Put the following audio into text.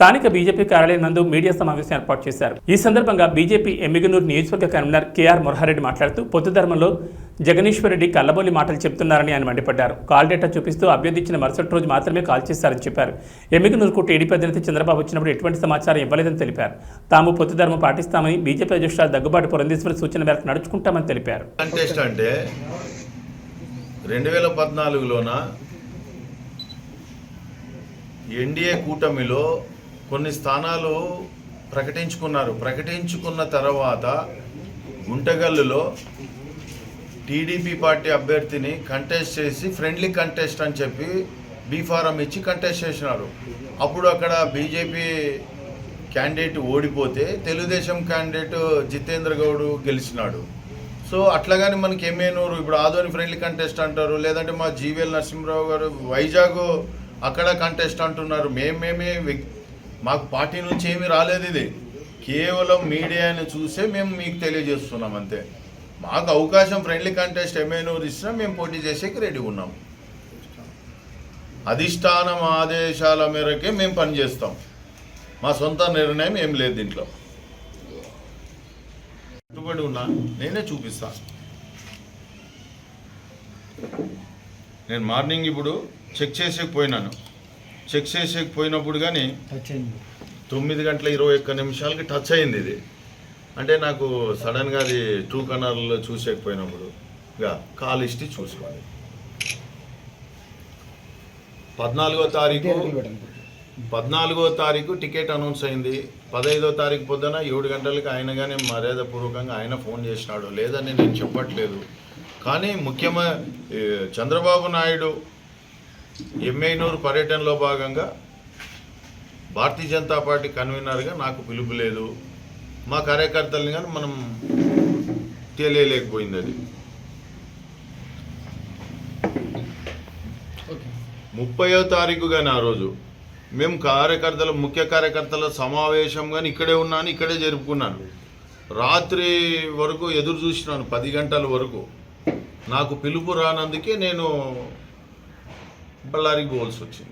స్థానిక బీజేపీ కార్యాలయం నందు మీడియా సమావేశం ఏర్పాటు చేశారు. ఈ సందర్భంగా బీజేపీ ఎమ్మిగనూరు నియోజకవర్గ కన్వీనర్ కేఆర్ మురహారెడ్డి మాట్లాడుతూ పొత్తు ధర్మంలో జగనీశ్వరరెడ్డి కల్లబోలి మాటలు చెప్తున్నారని ఆయన మండిపడ్డారు. కాల్ డేటా చూపిస్తూ అభ్యర్థి ఇచ్చిన మరుసటి రోజు మాత్రమే కాల్ చేశారని చెప్పారు. ఎమ్మిగనూరుకు టీడీపీ అధినేత చంద్రబాబు వచ్చినప్పుడు ఎటువంటి సమాచారం ఇవ్వలేదని తెలిపారు. తాము పొత్తు ధర్మం పాటిస్తామని బీజేపీ అధ్యక్షురాలు దగ్గుబాటు పురంధేశ్వరి సూచన మేరకు నడుచుకుంటామని తెలిపారు. అంటే రెండు వేల పద్నాలుగులోన ఎన్డీఏ కూటమిలో కొన్ని స్థానాలు ప్రకటించుకున్నారు. ప్రకటించుకున్న తర్వాత గుంటగల్లులో టీడీపీ పార్టీ అభ్యర్థిని కంటెస్ట్ చేసి ఫ్రెండ్లీ కంటెస్ట్ అని చెప్పి బీఫారం ఇచ్చి కంటెస్ట్ చేసినారు. అప్పుడు అక్కడ బీజేపీ క్యాండిడేట్ ఓడిపోతే తెలుగుదేశం క్యాండిడేట్ జితేంద్ర గౌడ్ గెలిచినాడు. సో అట్లాగని మనకి ఎమ్మెనూరు ఇప్పుడు ఆదోని ఫ్రెండ్లీ కంటెస్ట్ అంటారు లేదంటే మా జీవీఎల్ నరసింహరావు గారు వైజాగ్ అక్కడ కంటెస్ట్ అంటున్నారు. మేమేమే మాకు పార్టీ నుంచి ఏమీ రాలేదు ఇది. కేవలం మీడియాని చూసే మేము మీకు తెలియజేస్తున్నాం అంతే. మాకు అవకాశం ఫ్రెండ్లీ కంటెస్ట్ ఎమ్మెనూరు ఇచ్చినా మేము పోటీ చేసేకి రెడీ ఉన్నాం. అధిష్టానం ఆదేశాల మేరకే మేము పనిచేస్తాం మా సొంత నిర్ణయం ఏం లేదు దీంట్లో. కట్టుబడి ఉన్నా నేనే చూపిస్తా. నేను మార్నింగ్ ఇప్పుడు చెక్ చేసేకి పోయినాను. చెక్ చేసేకపోయినప్పుడు కానీ తొమ్మిది గంటల ఇరవై ఒక్క నిమిషాలకి టచ్ అయింది ఇది. అంటే నాకు సడన్గా అది టూ కనర్లో చూసేకపోయినప్పుడు ఇక కాల్ హిస్టరీ చూసుకోవాలి. పద్నాలుగో తారీఖు పద్నాలుగో తారీఖు టికెట్ అనౌన్స్ అయింది. పదహైదో తారీఖు పొద్దున ఏడు గంటలకు ఆయన కానీ మర్యాదపూర్వకంగా ఆయన ఫోన్ చేసినాడు. లేదని నేను చెప్పట్లేదు. కానీ ముఖ్యమ చంద్రబాబు నాయుడు ఎంఐనూరు పర్యటనలో భాగంగా భారతీయ జనతా పార్టీ కన్వీనర్గా నాకు పిలుపు లేదు. మా కార్యకర్తల్ని కానీ మనం తెలియలేకపోయింది అది ముప్పయో తారీఖు కానీ ఆ రోజు మేము కార్యకర్తల ముఖ్య కార్యకర్తల సమావేశం కానీ ఇక్కడే ఉన్నాను ఇక్కడే జరుపుకున్నాను. రాత్రి వరకు ఎదురు చూసినాను పది గంటల వరకు. నాకు పిలుపు రానందుకే నేను ਬਲਾਰੀ ਗੋਲ ਸੋਚੀ।